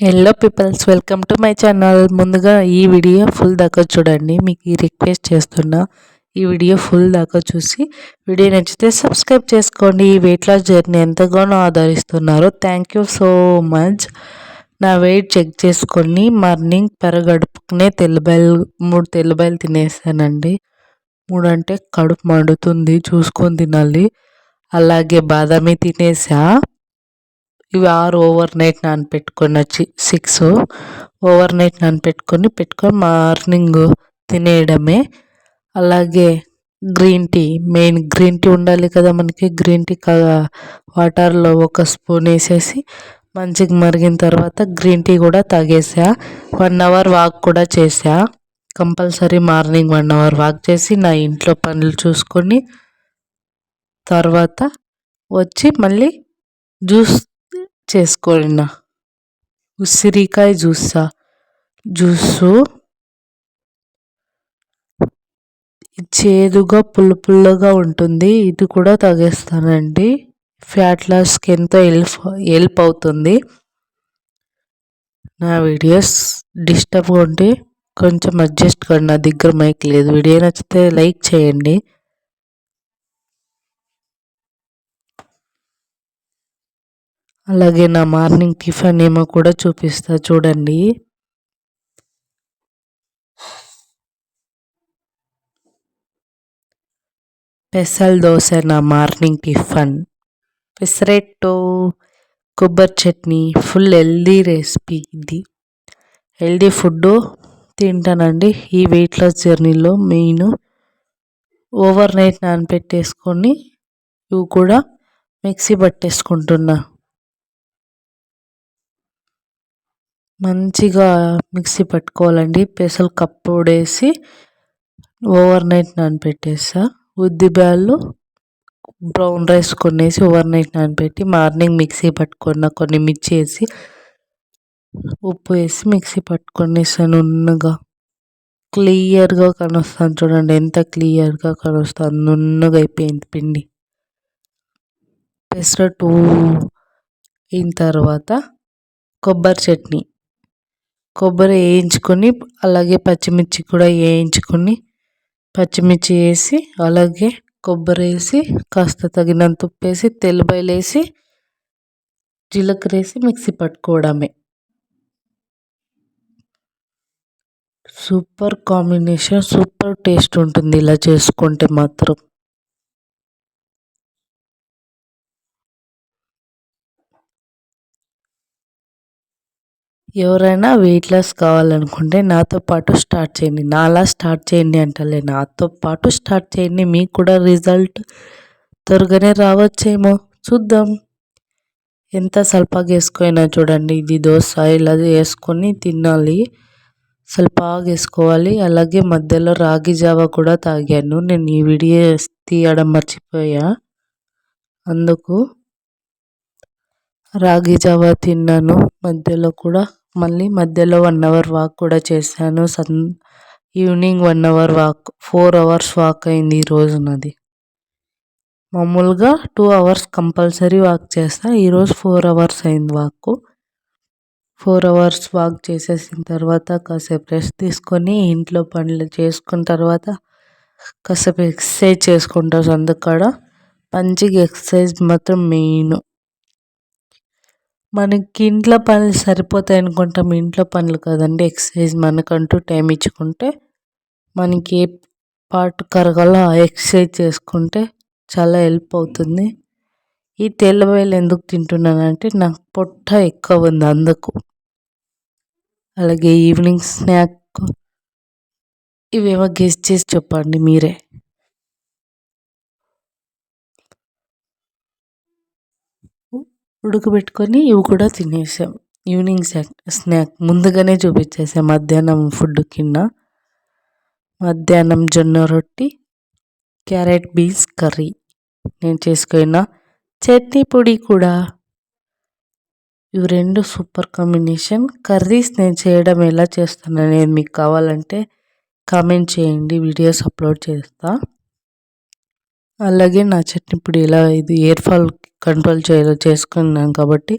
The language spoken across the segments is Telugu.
Hello peoples welcome to my channel ముందుగా ఈ వీడియో ఫుల్ దాకా చూడండి. మీకు ఈ రిక్వెస్ట్ చేస్తున్నా. ఈ వీడియో ఫుల్ దాకా చూసి వీడియో నచ్చితే సబ్స్క్రైబ్ చేసుకోండి. ఈ వెయిట్ లాస్ జర్నీ ఎంతగానో ఆదరిస్తున్నారు. థ్యాంక్ యూ సో మచ్ నా వెయిట్ చెక్ చేసుకొని మార్నింగ్ పెరగడుపుకునే తెల్లబాయలు మూడు తెల్లబాయలు తినేసానండి. మూడు అంటే కడుపు మండుతుంది. చూసుకొని తినాలి. అలాగే బాదామి తినేసా. ఇవి ఆరు ఓవర్ నైట్ నానపెట్టుకొని వచ్చి సిక్స్ ఓవర్ నైట్ నానపెట్టుకొని పెట్టుకొని మార్నింగ్ తినేయడమే. అలాగే green tea main green tea ఉండాలి కదా మనకి. గ్రీన్ టీ వాటర్లో ఒక స్పూన్ వేసేసి మంచిగా మరిగిన తర్వాత గ్రీన్ టీ కూడా తాగేసా. వన్ అవర్ వాక్ కూడా చేసా. Compulsory morning one hour walk చేసి నా ఇంట్లో పనులు చూసుకొని తర్వాత వచ్చి మళ్ళీ జ్యూస్ చేసుకోండి ఉసిరికాయ జ్యూసా? జ్యూసు? చేదుగా పుల్ల పుల్లగా ఉంటుంది. ఇది కూడా తాగేస్తానండి. ఫ్యాట్ లాస్కి ఎంతో హెల్ప్ హెల్ప్ అవుతుంది. నా వీడియోస్ డిస్టర్బ్ ఉంటే కొంచెం అడ్జస్ట్ కండి. నా దగ్గర మైక్ లేదు. వీడియో నచ్చితే లైక్ చేయండి. అలాగే నా మార్నింగ్ టిఫిన్ ఏమో కూడా చూపిస్తా చూడండి. పెసల్ దోశ నా మార్నింగ్ టిఫిన్. పెసరెట్టో కొబ్బరి చట్నీ ఫుల్ హెల్దీ రెసిపీ ఇది. హెల్దీ ఫుడ్ తింటానండి. ఈ వెయిట్ లాస్ జర్నీలో మెయిన్ ఓవర్ నైట్ నానపెట్టేసుకొని ఇవి కూడా మిక్సీ పట్టేసుకుంటున్నా. మంచిగా మిక్సీ పట్టుకోవాలండి. పెసలు కప్పుడేసి ఓవర్ నైట్ నానపెట్టేసా ఉద్దిబ్యాళ్ళు బ్రౌన్ రైస్ కొనేసి ఓవర్ నైట్ నానపెట్టి మార్నింగ్ మిక్సీ పట్టుకున్న కొన్ని మిర్చి వేసి ఉప్పు వేసి మిక్సీ పట్టుకొనేసాను నున్నగా. క్లియర్గా కనొస్తాను చూడండి. ఎంత క్లియర్గా కనొస్తాను నున్నగా అయిపోయింది పిండి. పెసరట్టు అయిన తర్వాత కొబ్బరి చట్నీ. కొబ్బరి వేయించుకొని అలాగే పచ్చిమిర్చి కూడా వేయించుకొని పచ్చిమిర్చి వేసి అలాగే కొబ్బరి వేసి కాస్త తగినంత ఉప్పు వేసి తెల్లబాయలు వేసి జీలకర్ర వేసి మిక్సీ పట్టుకోవడమే. సూపర్ కాంబినేషన్ సూపర్ టేస్ట్ ఉంటుంది ఇలా చేసుకుంటే మాత్రం. ఎవరైనా వెయిట్ లాస్ కావాలనుకుంటే నాతో పాటు స్టార్ట్ చేయండి. నాలా స్టార్ట్ చేయండి అంటలే. నాతో పాటు స్టార్ట్ చేయండి. మీకు కూడా రిజల్ట్ త్వరగానే రావచ్చేమో. చూద్దాం. ఎంత సల్పాగా వేసుకున్నా చూడండి. ఇది దోశ. ఇలా వేసుకొని తినాలి. సల్పాగా వేసుకోవాలి. అలాగే మధ్యలో రాగి జావ కూడా తాగాను. నేను ఈ వీడియో తీయడం మర్చిపోయా. అందుకు రాగి జావ తిన్నాను. మధ్యలో కూడా మళ్ళీ మధ్యలో వన్ అవర్ వాక్ కూడా చేశాను. Sun evening one hour walk four hours walk అయింది ఈరోజు నాది. మామూలుగా టూ అవర్స్ కంపల్సరీ వాక్ చేస్తా. ఈరోజు ఫోర్ అవర్స్ అయింది వాక్ ఫోర్ అవర్స్ వాక్ చేసేసిన తర్వాత కాసేపు రెస్ట్ తీసుకొని ఇంట్లో పనులు చేసుకున్న తర్వాత కాసేపు ఎక్సర్సైజ్ చేసుకుంటారు అందుకాడ మంచిగా ఎక్సర్సైజ్ మాత్రం మెయిన్ మనకి ఇంట్లో పనులు సరిపోతాయి అనుకుంటాం. ఇంట్లో పనులు కదండి. ఎక్సర్సైజ్ మనకంటూ టైం ఇచ్చుకుంటే మనకి ఏ పార్ట్ కరగాలో ఆ ఎక్సర్సైజ్ చేసుకుంటే చాలా హెల్ప్ అవుతుంది. ఈ తెల్లబాయలు ఎందుకు తింటున్నానంటే నాకు పొట్ట ఎక్కువ ఉంది అందుకు. అలాగే ఈవినింగ్ స్నాక్ ఇవేమో గెస్ట్ చేసి చెప్పండి మీరే. ఉడకబెట్టుకొని ఇవి కూడా తినేసాం. ఈవినింగ్ స్నాక్ స్నాక్ ముందుగానే చూపించేసాం మధ్యాహ్నం ఫుడ్ కింద. మధ్యాహ్నం జొన్న రొట్టి క్యారెట్ బీన్స్ కర్రీ నేను చేసుకున్న చట్నీ పొడి కూడా. ఇవి రెండు సూపర్ కాంబినేషన్ కర్రీస్ నేను చేయడం ఎలా చేస్తాను అనేది మీకు కావాలంటే కామెంట్ చేయండి. వీడియోస్ అప్లోడ్ చేస్తా. అలాగే నా చట్నీ ఇప్పుడు ఇలా ఇది ఇయర్ ఫాల్ కంట్రోల్ చేయాలో చేసుకున్నాను కాబట్టి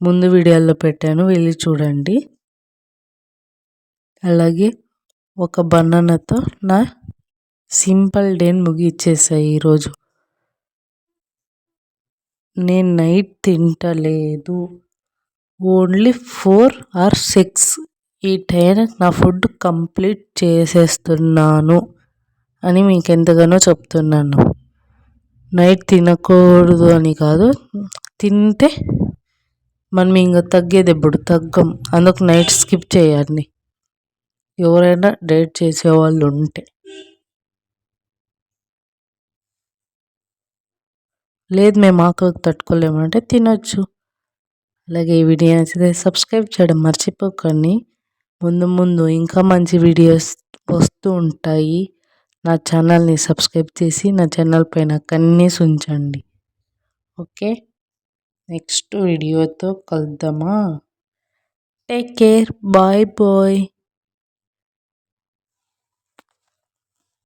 ముందు వీడియోలో పెట్టాను వెళ్ళి చూడండి. అలాగే ఒక బనానాతో నా సింపుల్ డేని ముగిచ్చేసాయి ఈరోజు. నేను నైట్ తింటలేదు. ఓన్లీ ఫోర్ ఆర్ సిక్స్ ఈ టైం నా ఫుడ్ కంప్లీట్ చేసేస్తున్నాను. అని మీకు ఎంతగానో చెప్తున్నాను. నైట్ తినకూడదు అని కాదు తింటే మనం ఇంకా తగ్గేది ఎప్పుడు? తగ్గం. అందుకు నైట్ స్కిప్ చేయాలి ఎవరైనా డైట్ చేసేవాళ్ళు ఉంటే. లేదు మేము ఆకలికి తట్టుకోలేమంటే తినొచ్చు. అలాగే ఈ వీడియో నచ్చితే సబ్స్క్రైబ్ చేయడం మర్చిపోకండి. ముందు ముందు ఇంకా మంచి వీడియోస్ వస్తూ ఉంటాయి. నా ఛానల్ని సబ్స్క్రైబ్ చేసి నా ఛానల్ పైన కన్నీసి ఉంచండి. ఓకే? నెక్స్ట్ వీడియోతో కలుద్దామా? Take care. Bye bye.